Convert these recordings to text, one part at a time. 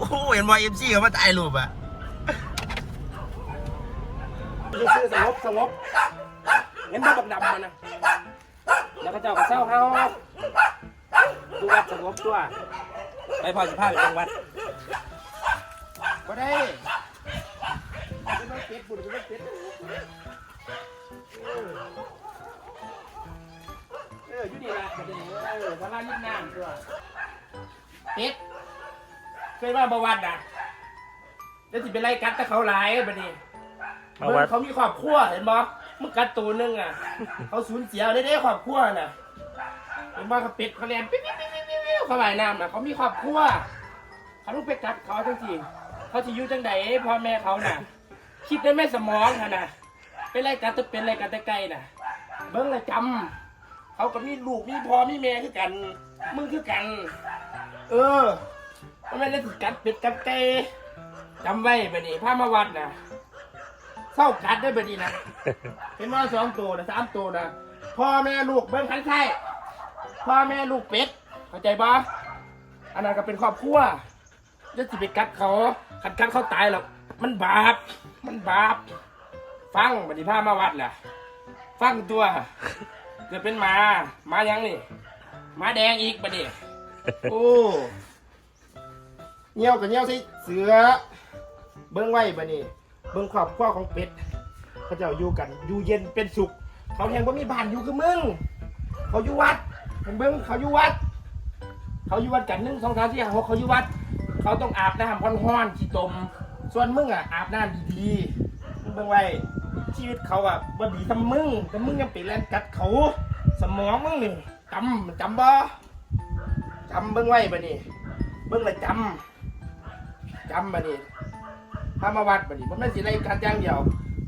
โหเห็นบอยเอ็มซีเขามาถ่ายรูปอะซื่อสงบสงบเห็นบ่บักดำมันนะแล้วก็เจ้าก็เศร้าเฮาดูวัดสงบตัวไปพอสิพาไปจังวัดก็ได้ไม่ต้องเป็ดบุญไม่ต้องเป็ดเออเอยู่นี่ละประเด็นเออพระราชน้ำตัวเป็ด ยมาประวัติอะแล้วสิเป็นไรกัดแต่เขาหลายบัดนี้มาวัดเบิ่งเขามีครอบครัวเห็นบ่มึงกัดตัวหนึงอะ เขาสูญเสียได้ได้ครอบครัวน่ะเห็นบ่เขาเป็ดเขาแลนปิ๊บปิ๊บปิ๊บปิ๊บปิ๊บเขาว่ายน้ำน่ะเขามีครอบครัวเขาต้องไปกัดเขาจังสิเขาจะอยู่จังใดพ่อแม่เขาน่ะ คิดได้แม่สมองค่ะน่ะเป็นไรกัดจะเป็นไรกัดแต่ไกลน่ะ เบิ่งและจำเขาก็มีลูกมีพ่อมีแม่คือกัน มึงคือกัน เออ มันไม่ได้สิกัดเป็ดกัดไก่จำไว้บัดนี้พามาวัดนะเศร้ากัดได้แบบนี้นะเห็นว่าสองตัวนะสามตัวนะพ่อแม่ลูกเบิ้งคันไข่พ่อแม่ลูกเป็ดเข้าใจปะอันนั้นก็เป็นครอบครัวจะสิไปกัดเขาคัดกัดเขาตายหรอกมันบาปมันบาปฟังบัดนี้พามาวัดแหละฟังตัวเกิดเป็นหมาหมายังนี่หมาแดงอีกบัดนี้โอ้ เงี้ยวกับเงี้ยวใส่เสือ เบิ้งไว้บัดนี้เบิ่งครอบครัวของเป็ด เขาเจ้าอยู่กันอยู่เย็นเป็นสุข เขาแทงว่ามีบ้านอยู่คือมึง เขาอยู่วัดเห็นเบิ่งเขาอยู่วัด เขาอยู่วัดกันหนึ่งสองสามสี่ห้าหกเขาอยู่วัด เขาต้องอาบน้ำร้อนๆขี้ตม ส่วนมึงอะอาบน้ำดีๆมึงเบิ่งไว้ชีวิตเขาอะบ่ดีทำมึงแต่มึงยังไปแล่นกัดเขา สมองมึงนี่จำจำบ่จำเบิ่งไว้บ่นี่เบิ่งและจำ จำบ่นี่พามาวัดบัดนี้มันไม่นสิไรการอย่างเดียว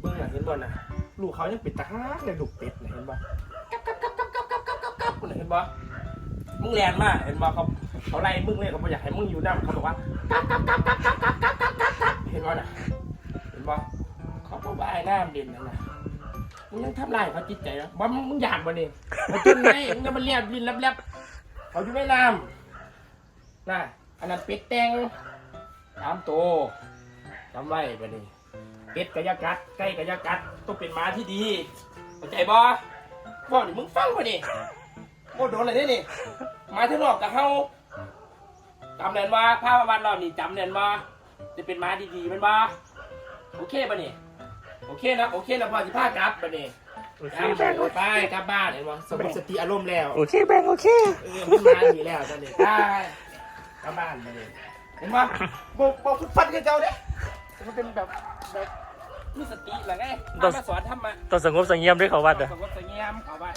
เบิ่งน่ะเห็นบ่น่ะลูกเขายังเป็นตาฮักเลยลูกเป็ดน่ะเห็นบ่กับกับกับกับกับกับกับกับกับน่ะเห็นบ่มึงแลนมากเห็นบ่เขาเขาไล่มึงเลยเขาบ่อยากให้มึงอยู่น้ำเขาบอกว่ากับกับกับกับกับกับกับกับกับกับเห็นบ่น่ะเห็นบ่เขาบ่บายน้ำเด่นนั่นน่ะมึงยังทำลายเขาจิตใจนะบ่มึงมึงอยากบ่นี่มาจนไหนมึงจะมาเลียบลินแลบๆเขาอยู่ในน้ำน่ะอันนั้นเป็ดแตง ตามโตจำไว้บัดนี้เป็ดกะยากัดไก่กะยากัดต้องเป็นหมาที่ดีเข้าใจบ่บอกนี่มึงฟังบ่นี่โมโดนอะไรนี่หมาที่นอกกับเฮาจำเนียนว่าภาพวันรอบนี้จำเนียนว่าจะเป็นหมาดีๆแมันบ่โอเคป่ะนี่โอเคนะโอเคนะพ่อสิพากลับป่ะนี่โอเคกลับแบงโอเคไปกลับบ้านเห็นบ่สงบสติอารมณ์แล้วโอเคแบงโอเคเออมันมาดีแล้วตอนนี้ได้กลับบ้านไปเลย เห็นป่ะโบกโบกฟุดฟัดกับเจ้าเนี่ยมันเป็นแบบแบบมีสติเหรอไงเอามาสอนทำมาต้องสงบเสงเงียมด้วยเขาวัดอะสงบเสงี่ยมเอาบ้าน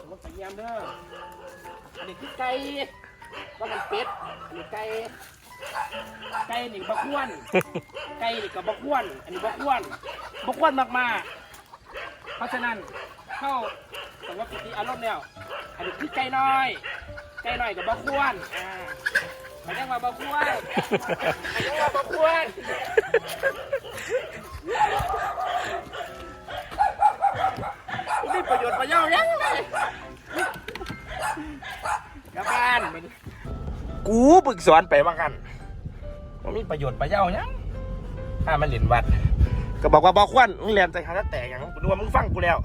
สงบเสงี่ยมเด้ออันนี้คือไก่ว่ามันเป็ดอันนี้ไก่ไก่นี่บะควน ไก่นี่กับบะควน อันนี้บะควนบะควนมากๆ เพราะฉะนั้นเข้าสงบสติอารมณ์แล้วอันนี้คือไก่น้อย ไก่น้อยกับบะควรอ่า เขาเรียกว่าบะควรเขาเรียกว่าบะควรมีประโยชน์ประโยชน์ยังไงกลับบ้านมันกูปรึกสอนไปว่ากันว่ามีประโยชน์ประโยชน์ยังถ้ามันเหรียญวัด ก็บอกว่าบอควันมึงเรียนใจขาดแตกอย่างกูนึกว่ามึงฟังกูแล้ว